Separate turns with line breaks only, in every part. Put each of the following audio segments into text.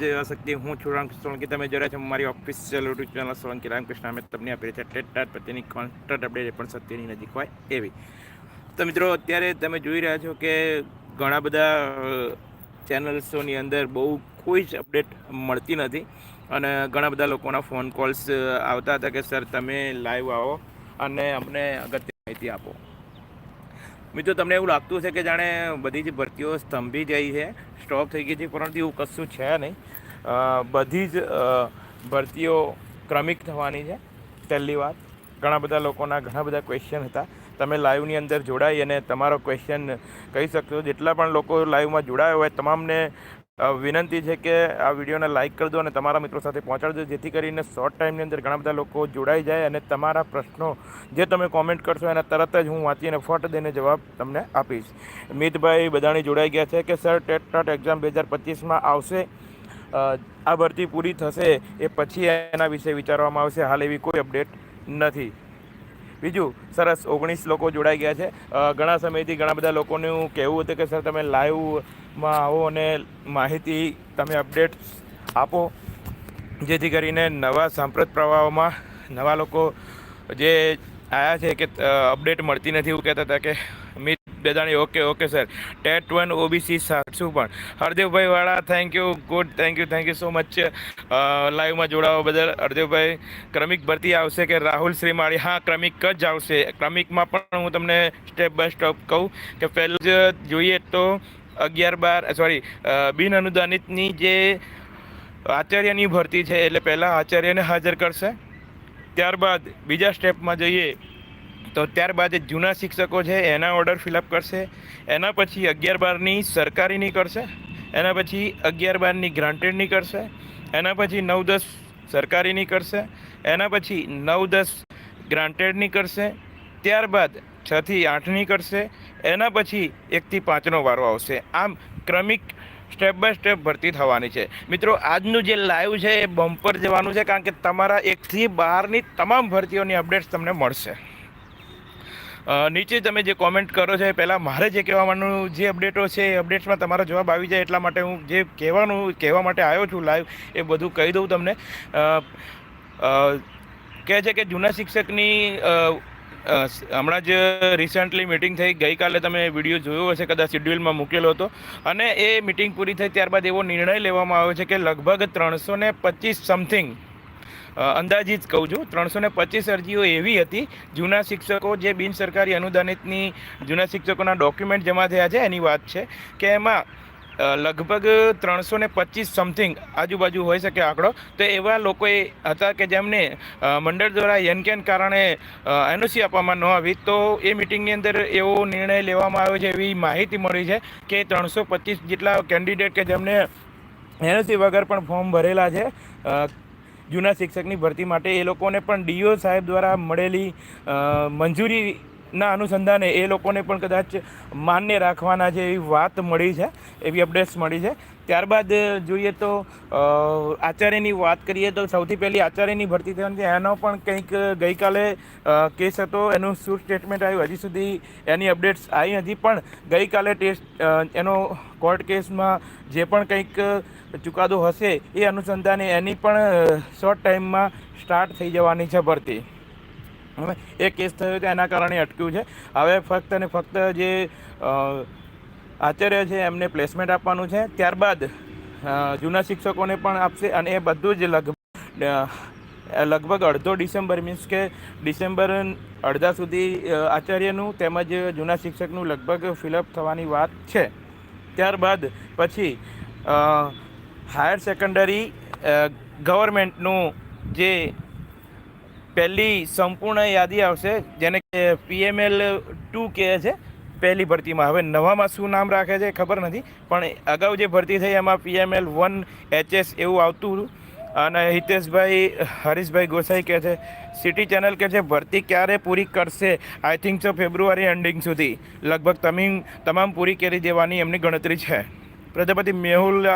જય શક્તિ હું છું રામકૃષ્ણ સોલંકી. તમે જોયા છો મારી official YouTube channel Solanki. Ramkrishna અમે તમને આપી છે ટાટ પ્રત્યેની કોન્સ્ટન્ટ અપડેટ પણ સત્યની નજીક હોય એવી. તો મિત્રો, અત્યારે તમે જોઈ રહ્યા છો કે ઘણા બધા ચેનલ્સોની અંદર બહુ કોઈ જ અપડેટ મળતી નથી. અને ઘણા બધા લોકોના ફોન કોલ્સ આવતા હતા કે સર તમે લાઈવ આવો અને અમને અગત્ય માહિતી આપો. મિત્રો, તમને એવું લાગતું છે કે જાણે બધી જ ભરતીઓ સ્તંભી ગઈ છે, સ્ટોપ થઈ ગઈ છે, પરંતુ એવું કશું છે નહીં. બધી જ ભરતીઓ ક્રમિક થવાની છે, પહેલી વાત. ઘણા બધા લોકોના ઘણા બધા ક્વેશ્ચન હતા. તમે લાઈવની અંદર જોડાઈ અને તમારો ક્વેશ્ચન કહી શકશો. જેટલા પણ લોકો લાઈવમાં જોડાયા હોય, તમામને વિનંતી છે કે આ વિડીયોને લાઇક કરી દો અને તમારા મિત્રો સાથે પહોંચાડજો, જેથી કરીને શોર્ટ ટાઈમની અંદર ઘણા બધા લોકો જોડાઈ જાય અને તમારા પ્રશ્નો જે તમે કોમેન્ટ કરશો એના તરત જ હું વાંચીને ફટ દઈને જવાબ તમને આપીશ. મિતભાઈ બધાણી જોડાઈ ગયા છે કે, સર, ટેટ ટાટ એક્ઝામ બે હજાર પચીસમાં આવશે? આ ભરતી પૂરી થશે એ પછી એના વિશે વિચારવામાં આવશે? હાલ એવી કોઈ અપડેટ નથી. બીજું, સરસ ઓગણીસ લોકો જોડાઈ ગયા છે. ઘણા સમયથી ઘણા બધા લોકોનું કહેવું હતું કે, સર, તમે લાઈવમાં આવો અને માહિતી તમે અપડેટ આપો. જેથી કરીને નવા સાંપ્રત પ્રવાહોમાં નવા લોકો જે આવ્યા છે કે અપડેટ મળતી નથી એવું કહેતા હતા કે, Mit Bedani okay okay sir TET one OBC સાચું પણ. હરદેવભાઈ વાળા thank you good thank you thank you so much લાઈવમાં જોડાવા બદલ. હરદેવભાઈ, ક્રમિક ભરતી આવશે કે રાહુલ શ્રીમાળી? હા, ક્રમિક જ આવશે. ક્રમિકમાં પણ હું તમને સ્ટેપ બાય સ્ટેપ કહું કે પહેલું જ જોઈએ તો અગિયાર બાર સોરી બિન અનુદાનિતની જે આચાર્યની ભરતી છે, એટલે પહેલાં આચાર્યને હાજર કરશે. ત્યારબાદ બીજા સ્ટેપમાં જઈએ, તો ત્યારબાદ જે જૂના શિક્ષકો છે, એના ઓર્ડર ફિલઅપ કરશે. એના પછી અગિયાર બારની સરકારીની કરશે. એના પછી અગિયાર બારની ગ્રાન્ટેડની કરશે. એના પછી નવ દસ સરકારીની કરશે. એના પછી નવ દસ ગ્રાન્ટેડની કરશે. ત્યારબાદ છથી આઠની કરશે. એના પછી એકથી પાંચનો વારો આવશે. આમ ક્રમિક સ્ટેપ બાય સ્ટેપ ભરતી થવાની છે. મિત્રો, આજનું જે લાઈવ છે એ બમ્પર જવાનું છે કારણ કે તમારા એકથી બારની તમામ ભરતીઓની અપડેટ્સ તમને મળશે. નીચે તમે જે કોમેન્ટ કરો છો એ પહેલાં મારે જે કહેવાનું જે અપડેટો છે એ અપડેટ્સમાં તમારો જવાબ આવી જાય એટલા માટે હું જે કહેવાનું, કહેવા માટે આવ્યો છું લાઈવ એ બધું કહી દઉં તમને. કહે છે કે જૂના શિક્ષકની હમણાં જ રિસન્ટલી મિટિંગ થઈ. ગઈકાલે તમે વીડિયો જોયો હશે, કદાચ શેડ્યુલમાં મૂકેલો હતો. અને એ મિટિંગ પૂરી થઈ ત્યારબાદ એવો નિર્ણય લેવામાં આવ્યો છે કે લગભગ ત્રણસો ને પચીસ સમથિંગ અંદાજિત કહું છું ત્રણસો ને પચીસ અરજીઓ એવી હતી. જૂના શિક્ષકો જે બિનસરકારી અનુદાનિતની, જૂના શિક્ષકોના ડોક્યુમેન્ટ જમા થયા છે, એની વાત છે કે એમાં લગભગ ત્રણસો ને પચીસ સમથિંગ આજુબાજુ હોઈ શકે આંકડો. તો એવા લોકોએ હતા કે જેમને મંડળ દ્વારા યનકેન કારણે એનઓસી આપવામાં ન આવી તો એ મિટિંગની અંદર એવો નિર્ણય લેવામાં આવ્યો છે એવી માહિતી મળી છે કે ત્રણસો પચીસ જેટલા કેન્ડિડેટ કે જેમને એનઓસી વગર પણ ફોર્મ ભરેલા છે જૂના શિક્ષકની ભરતી માટે એ લોકોને પણ ડીઓ સાહેબ દ્વારા મળેલી અ, મંજૂરીના અનુસંધાને એ લોકોને પણ કદાચ માન્ય રાખવાના છે એવી વાત મળી છે, એવી અપડેટ્સ મળી છે. ત્યારબાદ જોઈએ તો આચાર્યની વાત કરીએ તો સૌથી પહેલી આચાર્યની ભરતી થવાની એનો પણ કંઈક ગઈકાલે કેસ હતો. એનું શું સ્ટેટમેન્ટ આવ્યું? હજી સુધી એની અપડેટ્સ આવી નથી, પણ ગઈકાલે ટેસ્ટ એનો કોર્ટ કેસમાં જે પણ કંઈક ચુકાદો હશે એ અનુસંધાને એની પણ શોર્ટ ટાઈમમાં સ્ટાર્ટ થઈ જવાની છે ભરતી. એ કેસ થયો તો એના કારણે અટક્યું છે. હવે ફક્ત અને ફક્ત જે આચાર્ય છે, એમને પ્લેસમેન્ટ આપવાનું છે. ત્યારબાદ જૂના શિક્ષકોને પણ આપશે અને એ બધું જ લગભગ લગભગ અડધો ડિસેમ્બર મીન્સ કે ડિસેમ્બર અડધા સુધી આચાર્યનું તેમજ જૂના શિક્ષકનું લગભગ ફિલઅપ થવાની વાત છે. ત્યારબાદ પછી હાયર સેકન્ડરી ગવર્મેન્ટનું જે પહેલી સંપૂર્ણ યાદી આવશે, જેને પીએમએલ ટુ કહે છે. પહેલી ભરતીમાં. હવે નવામાં શું નામ રાખે છે ખબર નથી, પણ અગાઉ જે ભરતી થઈ એમાં પીએમએલ વન એચએસ એવું આવતું હતું. અને હિતેશભાઈ, હરીશભાઈ ગોસાઈ કહે છે, સિટી ચેનલ કહે છે, ભરતી ક્યારે પૂરી કરશે? I think so February ending સુધી. લગભગ તમીમ તમામ પૂરી કરી દેવાની એમની ગણતરી છે. પ્રજાપતિ મેહુલ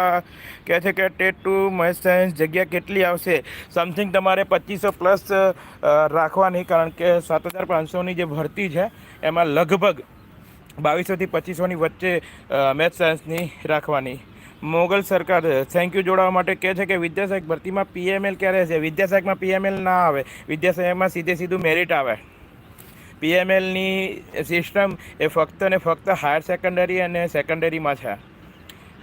કહે છે કે ટેટ ટુ મહેશ સાયન્સ જગ્યા કેટલી આવશે? સમથિંગ તમારે પચીસો પ્લસ રાખવાની, કારણ કે સાત હજાર પાંચસોની જે ભરતી છે, એમાં લગભગ બાવીસોથી પચીસોની વચ્ચે મેથ સાયન્સની રાખવાની. મોગલ સરકાર થેન્ક યુ જોડાવા માટે કહે છે કે વિદ્યાસહાયક ભરતીમાં પીએમએલ ક્યારે છે વિદ્યાસહાયકમાં પીએમએલ ના આવે. વિદ્યાસહાયકમાં સીધે સીધું મેરિટ આવે. પીએમએલની સિસ્ટમ એ ફક્ત ને ફક્ત હાયર સેકન્ડરી અને સેકન્ડરીમાં છે.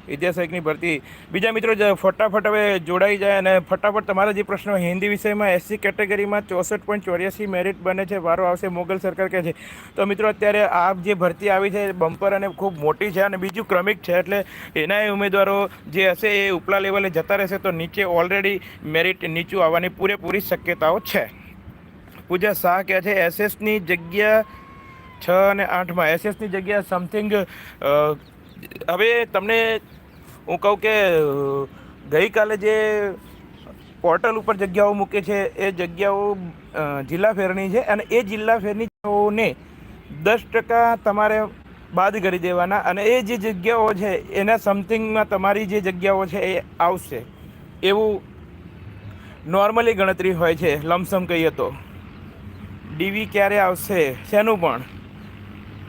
વિદ્યાસહાયકની ભરતી. બીજા મિત્રો ફટાફટ હવે જોડાઈ જાય અને ફટાફટ તમારા જે પ્રશ્નો હિન્દી વિષયમાં એસસી કેટેગરીમાં ચોસઠ પોઈન્ટ ચોર્યાસી મેરિટ બને છે, વારો આવશે, મોગલ સરકાર કહે છે. તો મિત્રો, અત્યારે આ જે ભરતી આવી છે, બમ્પર અને ખૂબ મોટી છે અને બીજું ક્રમિક છે, એટલે એના ઉમેદવારો જે હશે એ ઉપલા લેવલે જતા રહેશે, તો નીચે ઓલરેડી મેરિટ નીચું આવવાની પૂરેપૂરી શક્યતાઓ છે. પૂજા શાહ કહે છે, એસએસની જગ્યા છ અને આઠમાં, એસએસની જગ્યા સમથિંગ હવે તમને હું કહું કે ગઈકાલે જે પોર્ટલ ઉપર જગ્યાઓ મૂકે છે, એ જગ્યાઓ જિલ્લા ફેરની છે અને એ જિલ્લા ફેરની દસ ટકા તમારે બાદ કરી દેવાના અને એ જે જગ્યાઓ છે, એના સમથિંગમાં તમારી જે જગ્યાઓ છે, એ આવશે. એવું નોર્મલી ગણતરી હોય છે, લમસમ કહીએ તો. ડીવી ક્યારે આવશે, શેનું પણ?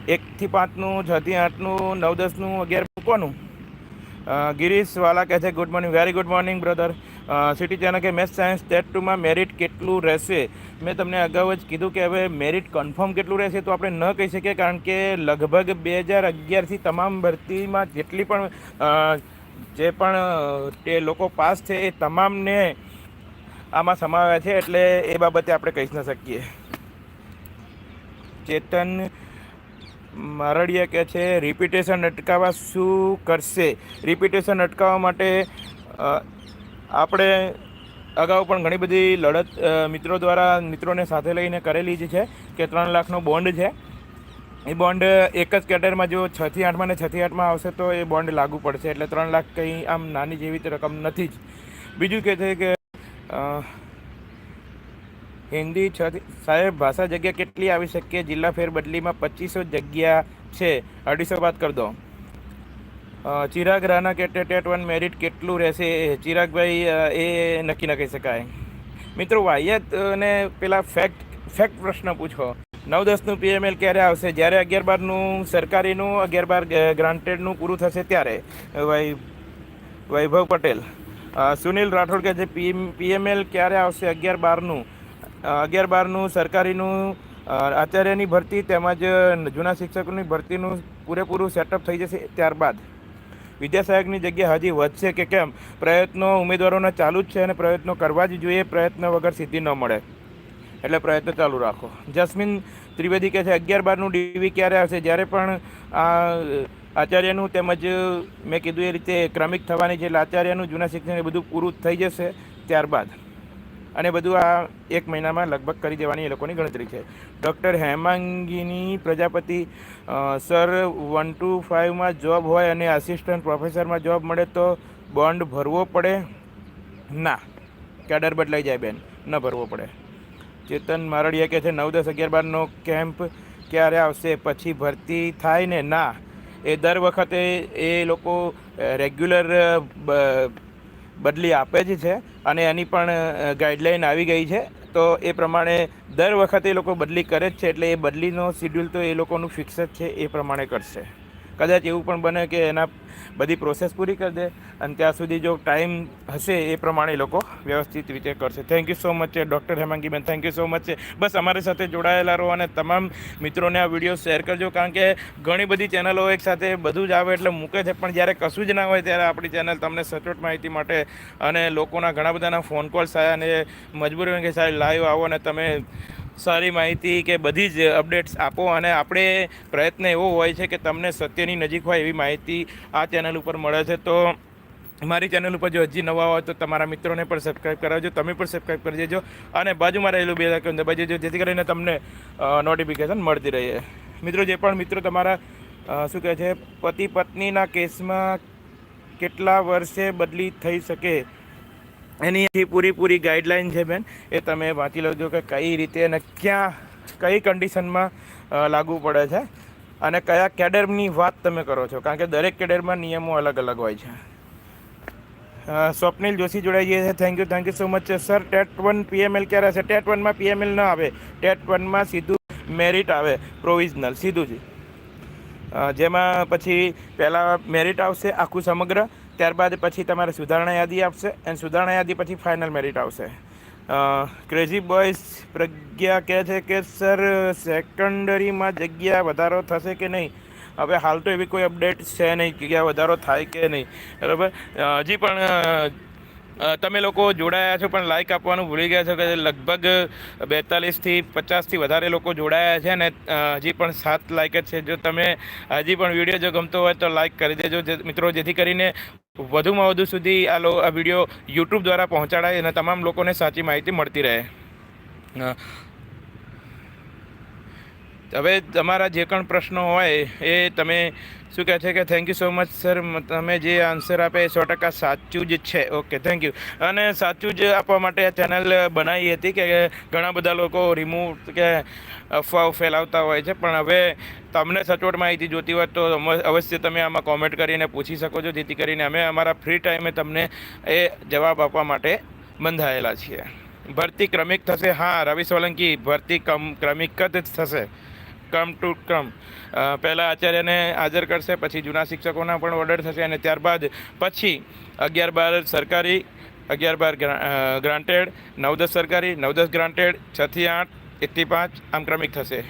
એકથી પાંચનું, છથી આઠનું, નવ દસનું અગિયાર મૂકવાનું અ, ગિરીશ વાલા કહે છે good morning very good morning brother city channel કે મેથ્સ સાયન્સ ટેટ ટુમાં મેરિટ કેટલું રહેશે? મેં તમને અગાઉ જ કીધું કે હવે મેરિટ કન્ફર્મ કેટલું રહેશે તો આપણે ન કહી શકીએ કારણ કે લગભગ બે હજાર અગિયારથી તમામ ભરતીમાં જેટલી પણ જે પણ તે લોકો પાસ છે એ તમામને આમાં સમાવ્યા છે એટલે એ બાબતે આપણે કહી ન શકીએ. ચેતન મારડિયા કહે છે રિપીટેશન અટકાવવા શું કરશે? રિપીટેશન અટકાવવા માટે આપણે અગાઉ પણ ઘણી બધી લડત મિત્રો દ્વારા મિત્રોને સાથે લઈને કરેલી જ છે કે ત્રણ લાખનો બોન્ડ છે. એ બોન્ડ એક જ કેટેગરીમાં જો છથી આઠમાં ને છથી આઠમાં આવશે તો એ બોન્ડ લાગુ પડશે. એટલે ત્રણ લાખ કંઈ આમ નાની જેવી રકમ નથી જ. બીજું કહે છે કે હિન્દી છ સાહેબ, ભાષા જગ્યા કેટલી આવી શકીએ જિલ્લા ફેરબદલીમાં પચીસો જગ્યા છે. અઢીસો વાત કરી દો. ચિરાગ રાણા કે ટેટ વન મેરિટ કેટલું રહેશે? ચિરાગભાઈ એ નક્કી ન કહી શકાય. મિત્રો, વાહિયાત પેલા ફેક્ટ ફેક્ટ પ્રશ્ન પૂછો. નવ દસનું પીએમએલ ક્યારે આવશે? જ્યારે અગિયાર બારનું સરકારીનું, અગિયાર બાર ગ્રાન્ટેડનું પૂરું થશે ત્યારે. વૈભવ પટેલ. સુનિલ રાઠોડ કહે છે પીએમ પીએમએલ ક્યારે આવશે? અગિયાર બારનું. અગિયાર બારનું સરકારીનું આચાર્યની ભરતી તેમજ જૂના શિક્ષકોની ભરતીનું પૂરેપૂરું સેટઅપ થઈ જશે ત્યારબાદ. વિદ્યાસહાયકની જગ્યા હજી વધશે કે કેમ? પ્રયત્નો ઉમેદવારોના ચાલુ જ છે અને પ્રયત્નો કરવા જ જોઈએ, પ્રયત્ન વગર સિદ્ધિ ન મળે. એટલે પ્રયત્ન ચાલુ રાખો. જસ્મીન ત્રિવેદી કહે છે અગિયાર બારનું ડીવી ક્યારે આવશે? જ્યારે પણ આ આચાર્યનું તેમજ મેં કીધું એ રીતે ક્રમિક થવાની છે, એટલે આચાર્યનું, જૂના શિક્ષણ એ બધું પૂરું થઈ જશે ત્યારબાદ. અને બધું આ એક મહિનામાં લગભગ કરી દેવાની એ લોકોની ગણતરી છે. Doctor Hemangini Prajapati sir one two ફાઇવમાં job હોય અને આસિસ્ટન્ટ પ્રોફેસરમાં જોબ મળે તો બોન્ડ ભરવો પડે? ના. કેડર બદલાઈ જાય બેન. ન ભરવો પડે. ચેતન મારડિયા કહે છે નવ દસ અગિયાર બારનો કેમ્પ ક્યારે આવશે? પછી ભરતી થાય ને? ના. એ દર વખતે એ લોકો રેગ્યુલર બદલી આપે જ છે અને એની પણ ગાઈડલાઈન આવી ગઈ છે. તો એ પ્રમાણે દર વખતે એ લોકો બદલી કરે જ છે, એટલે એ બદલીનો શિડ્યુલ તો એ લોકોનું ફિક્સ જ છે, એ પ્રમાણે કરશે. કદાચ એવું પણ બને કે એના બધી પ્રોસેસ પૂરી કરી દે અને ત્યાં સુધી જો ટાઈમ હશે એ પ્રમાણે લોકો વ્યવસ્થિત રીતે કરશે. Thank you so much doctor હેમાંગીબેન. Thank you so much બસ અમારી સાથે જોડાયેલા રહો અને તમામ મિત્રોને આ વીડિયો શેર કરજો, કારણ કે ઘણી બધી ચેનલો એક સાથે બધું જ આવે એટલે મૂકે છે, પણ જ્યારે કશું જ ના હોય ત્યારે આપણી ચેનલ તમને સચોટ માહિતી માટે અને લોકોના ઘણા બધાના ફોન કોલ્સ આવ્યા અને મજબૂરી કે સાહેબ લાઈવ આવો અને તમે સારી માહિતી કે બધી જ અપડેટ્સ આપો અને આપણે પ્રયત્ન એવો હોય છે કે તમને સત્યની નજીક હોય એવી માહિતી આ ચેનલ ઉપર મળે છે. તો મારી ચેનલ ઉપર જો હજી નવા હોય તો તમારા મિત્રોને પણ સબસ્ક્રાઈબ કરાવજો, તમે પણ સબસ્ક્રાઈબ કરી દેજો અને બાજુમાં રહેલું બે આઇકન દબાઈ દેજો, જેથી કરીને તમને નોટિફિકેશન મળતી રહે. મિત્રો, જે પણ મિત્રો તમારા શું કહે છે પતિ પત્નીના કેસમાં કેટલા વર્ષે બદલી થઈ શકે? એની પૂરીપૂરી પૂરી પૂરી ગાઈડલાઈન છે બેન, એ તમે વાંચી લેજો કે કઈ રીતે અને ક્યાં, કઈ કન્ડિશનમાં લાગુ પડે છે અને કયા કેડરની વાત તમે કરો છો. કારણ કે દરેક કેડરમાં નિયમો અલગ અલગ હોય છે. સ્વપ્નિલ જોશી જોડાઈ ગયા છે. Thank you thank you so much sir TET one PML ક્યારે હશે? ટેટ વનમાં પીએમએલ ન આવે. ટેટ વનમાં સીધું મેરિટ આવે. પ્રોવિઝનલ સીધું જ. જેમાં પછી પહેલાં મેરિટ આવશે આખું સમગ્ર ત્યારબાદ પછી તમારે સુધારણા યાદી આપશે અને સુધારણા યાદી પછી ફાઇનલ મેરિટ આવશે. ક્રેઝી બોયઝ પ્રજ્ઞા કહે છે કે સર સેકન્ડરીમાં જગ્યા વધારો થશે કે નહીં? હવે હાલ તો એવી કોઈ અપડેટ છે નહીં જગ્યા વધારો થાય કે નહીં. બરાબર? હજી પણ તમે લોકો જોડાયા છો, પણ લાઇક આપવાનું ભૂલી ગયા છો કે લગભગ બેતાલીસથી પચાસથી વધારે લોકો જોડાયા છે અને હજી પણ સાત લાઇક જ છે. જો તમે હજી પણ વીડિયો જો ગમતો હોય તો લાઇક કરી દેજો. મિત્રો, જેથી કરીને વધુમાં વધુ સુધી આ આ વીડિયો યુટ્યુબ દ્વારા પહોંચાડાય અને તમામ લોકોને સાચી માહિતી મળતી રહે. હવે તમારા જે પણ પ્રશ્નો હોય એ તમે શું કહે છે કે thank you so much sir તમે જે આન્સર આપે એ સો ટકા સાચું જ છે. ઓકે થેન્ક યુ અને સાચું જ આપવા માટે આ ચેનલ બનાવી હતી કે ઘણા બધા લોકો રિમૂવ કે અફવાઓ ફેલાવતા હોય છે. પણ હવે તમને સચોટ માહિતી જોતી હોય તો અવશ્ય તમે આમાં કોમેન્ટ કરીને પૂછી શકો છો. જેથી કરીને અમે અમારા ફ્રી ટાઈમે તમને એ જવાબ આપવા માટે બંધાયેલા છીએ. ભરતી ક્રમિક થશે. હા, રવિ સોલંકી, ભરતી કમ, ક્રમિક જ થશે. કમ ટુ કમ. પહેલાં આચાર્યને હાજર કરશે, પછી જૂના શિક્ષકોના પણ ઓર્ડર થશે અને ત્યારબાદ પછી અગિયાર બાર સરકારી, અગિયાર બાર ગ્રાન્ટેડ, નવ દસ સરકારી, નવ દસ ગ્રાન્ટેડ છથી આઠ એકથી પાંચ, આમ ક્રમિક થશે.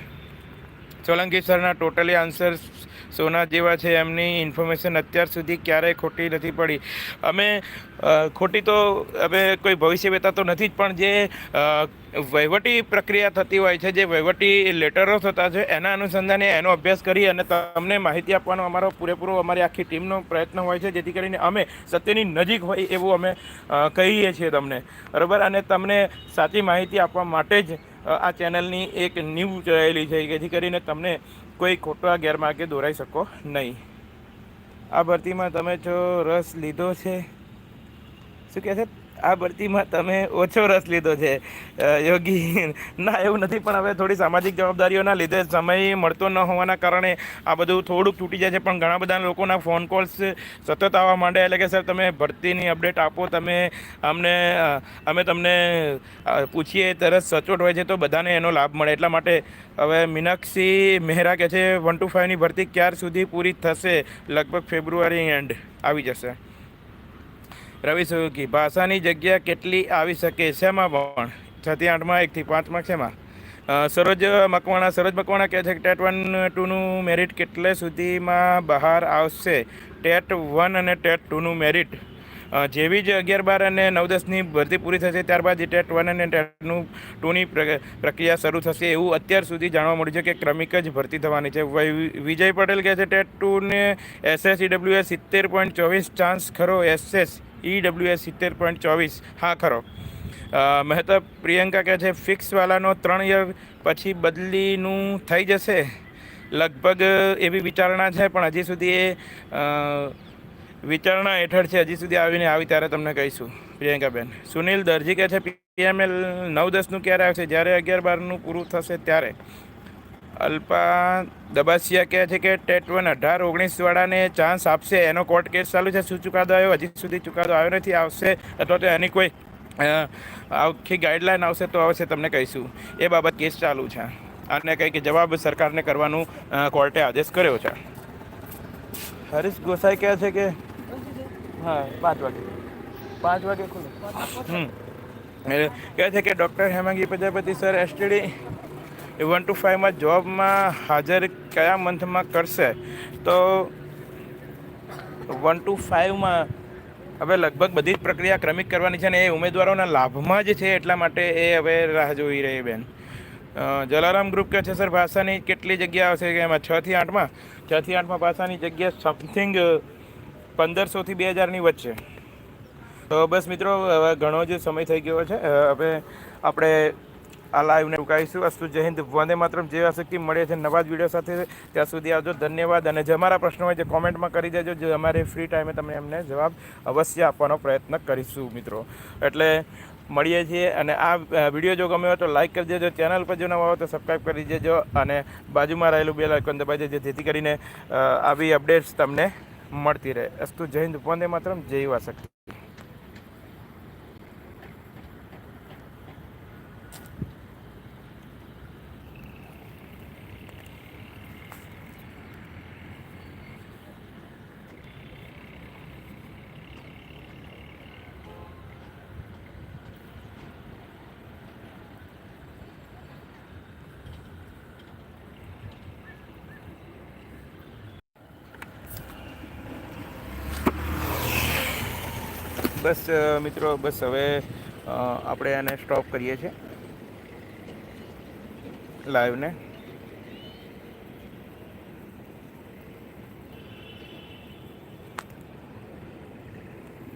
સોલંકી સરના ટોટલી આન્સર સોના જેવા છે, એમની ઇન્ફોર્મેશન અત્યાર સુધી ક્યારેય ખોટી નથી પડી. અમે ખોટી તો હવે કોઈ ભવિષ્ય વેતા તો નથી જ, પણ જે વહીવટી પ્રક્રિયા થતી હોય છે, જે વહીવટી લેટરો થતા છે, એના અનુસંધાને એનો અભ્યાસ કરી અને તમને માહિતી આપવાનો અમારો પૂરેપૂરો અમારી આખી ટીમનો પ્રયત્ન હોય છે, જેથી કરીને અમે સત્યની નજીક હોય એવું અમે કહીએ છીએ તમને. બરાબર? અને તમને સાચી માહિતી આપવા માટે જ આ ચેનલની એક ન્યૂ રહેલી છે, જેથી કરીને તમને કોઈ ખોટા ગેરમાર્ગે દોરાઈ શકો નહીં. આ ભરતીમાં તમે જો રસ લીધો છે, શું કહે છે? આ ભરતીમાં તમે ઓછો રસ લીધો છે. યોગી, ના, એવું નથી, પણ હવે થોડી સામાજિક જવાબદારીઓના લીધે સમય મળતો ન હોવાના કારણે આ બધું થોડુંક તૂટી જાય છે, પણ ઘણા બધા લોકોના ફોન કોલ્સ સતત આવવા માંડે એટલે કે, સર, તમે ભરતીની અપડેટ આપો, તમે અમને અમે તમને પૂછીએ તરત સચોટ હોય છે, તો બધાને એનો લાભ મળે. એટલા માટે હવે મીનાક્ષી મહેરા કહે છે, વન ટુ ફાઇવની ભરતી ક્યાર સુધી પૂરી થશે? લગભગ ફેબ્રુઆરી એન્ડ આવી જશે. રવિ સુકી ભાષાની જગ્યા કેટલી આવી શકે, શેમાં પણ? છથી આઠમાં, એકથી પાંચમાં શેમાં? સરોજ મકવાણા સરોજ મકવાણા કહે છે કે ટેટ વન ટુનું મેરિટ કેટલે સુધીમાં બહાર આવશે? ટેટ વન અને ટેટ ટુનું મેરિટ. જેવી જ અગિયાર, બાર અને નવ દસની ભરતી પૂરી થશે, ત્યારબાદ ટેટ વન અને ટેટનું ટુની પ્રક્રિયા શરૂ થશે એવું અત્યાર સુધી જાણવા મળ્યું છે કે ક્રમિક જ ભરતી થવાની છે. વિજય પટેલ કહે છે, ટેટ ટુને એસએસ ઈડબ્લ્યુએસ સિત્તેર પોઈન્ટ ચોવીસ ચાન્સ ખરો એસએસ. ઈડબ્લ્યુએસ સિત્તેર પોઈન્ટ ચોવીસ. હા, ખરો. મહેતા, પ્રિયંકા કહે છે ફિક્સવાલાનો ત્રણ યર પછી બદલીનું થઈ જશે. લગભગ એવી વિચારણા છે, પણ હજી સુધી એ વિચારણા હેઠળ છે. હજી સુધી આવીને આવી, ત્યારે તમને કહીશું. પ્રિયંકાબેન, સુનિલ દરજી કહે છે પીએમએલ નવ દસનું ક્યારે આવશે? જ્યારે અગિયાર બારનું પૂરું થશે ત્યારે. અલ્પા દબાસિયા કહે છે કે ટેટ વન અઢાર ઓગણીસ વાળાને ચાન્સ આપશે. એનો કોર્ટ કેસ ચાલુ છે. શું ચુકાદો આવ્યો? હજી સુધી ચુકાદો આવ્યો નથી. આવશે અથવા તો એની કોઈ આખી ગાઈડલાઈન આવશે તો આવશે તમને કહીશું. એ બાબત કેસ ચાલુ છે. અને કંઈક જવાબ સરકારને કરવાનું કોર્ટે આદેશ કર્યો છે. હરીશ ગોસાઈ કહે છે કે, હા, પાંચ વાગે. પાંચ વાગે ખુલે. હમ. કહે છે કે doctor Hemangi Prajapati, sir STD one two ફાઇવમાં જોબમાં હાજર કયા મંથમાં કરશે? તો વન ટુ ફાઇવમાં હવે લગભગ બધી જ પ્રક્રિયા ક્રમિક કરવાની છે ને એ ઉમેદવારોના લાભમાં જ છે એટલા માટે એ હવે રાહ જોઈ રહી બેન. જલારામ ગ્રુપ કે છે સર ભાષાની કેટલી જગ્યા આવશે કે એમાં? છથી આઠમાં છથી આઠમાં ભાષાની જગ્યા સમથિંગ પંદરસોથી બે હજારની વચ્ચે. તો બસ મિત્રો, હવે ઘણો જ સમય થઈ ગયો છે. હવે આપણે આ લાઈવને ટૂંકાઈશું અસ્તુ જય હિન્દ. વંદે માત્રમ. જે શક્તિ મળે છે નવા જ વીડિયો સાથે ત્યાં સુધી આવજો. ધન્યવાદ. અને જે અમારા પ્રશ્નો હોય જે કોમેન્ટમાં કરી દેજો. જે અમારે ફ્રી ટાઈમે તમને એમને જવાબ અવશ્ય આપવાનો પ્રયત્ન કરીશું, મિત્રો. એટલે મળીએ છીએ. અને આ વીડિયો જો ગમ્યો તો લાઇક કરી દેજો. ચેનલ પર જો નવા હોય તો સબસ્ક્રાઈબ કરી દેજો. અને બાજુમાં રહેલું બે આઇકોન દબાઈ દેજો. જેથી કરીને આવી અપડેટ્સ તમને મળતી રહે. અસ્તુ જય હિન્દ. વંદે માત્રમ. જય વાસક્તિ બસ મિત્રો બસ હવે આપણે આને સ્ટોપ કરીએ છીએ. લાઈવને